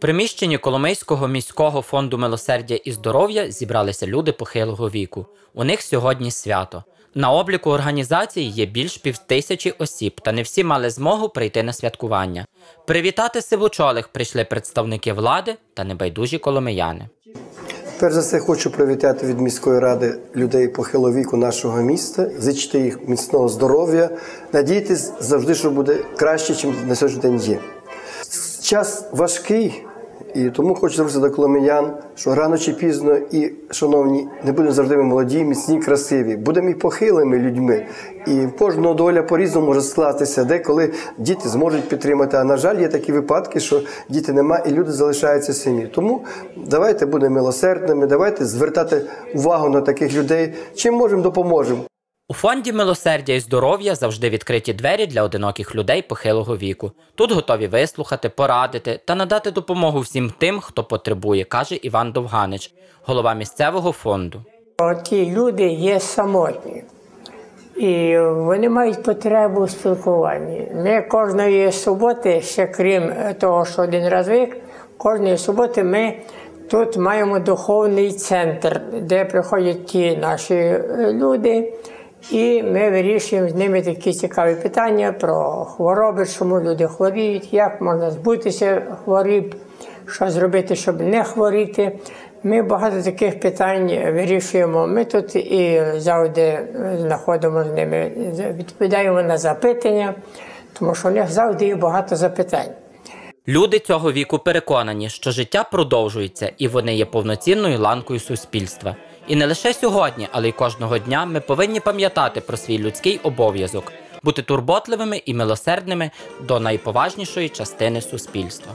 Приміщенні Коломийського міського фонду милосердя і здоров'я зібралися люди похилого віку. У них сьогодні свято. На обліку організації є більш півтисячі осіб, та не всі мали змогу прийти на святкування. Привітати сивочолих прийшли представники влади та небайдужі коломияни. Перш за все, хочу привітати від міської ради людей похилого віку нашого міста, зичити їх міцного здоров'я, надіятись завжди, що буде краще, ніж на сьогоднішній день є. Час важкий, і тому хочу звернутися до коломиян, що рано чи пізно і, шановні, не будемо завжди ми молоді, міцні, красиві, будемо і похилими людьми. І кожного доля по-різному може скластися, деколи діти зможуть підтримати. А на жаль, є такі випадки, що діти нема і люди залишаються самі. Тому давайте будемо милосердними, давайте звертати увагу на таких людей. Чим можемо, допоможемо. У фонді милосердя і здоров'я завжди відкриті двері для одиноких людей похилого віку. Тут готові вислухати, порадити та надати допомогу всім тим, хто потребує, каже Іван Довганич, голова місцевого фонду. Ті люди є самотні. І вони мають потребу у спілкуванні. Ми кожної суботи, ще крім того, що один раз в кожної суботи ми тут маємо духовний центр, де приходять ті наші люди, і ми вирішуємо з ними такі цікаві питання про хвороби, чому люди хворіють, як можна збутися хворіб, що зробити, щоб не хворіти. Ми багато таких питань вирішуємо. Ми тут і завжди знаходимо з ними, відповідаємо на запитання, тому що у них завжди є багато запитань. Люди цього віку переконані, що життя продовжується і вони є повноцінною ланкою суспільства. І не лише сьогодні, але й кожного дня ми повинні пам'ятати про свій людський обов'язок, бути турботливими і милосердними до найповажнішої частини суспільства.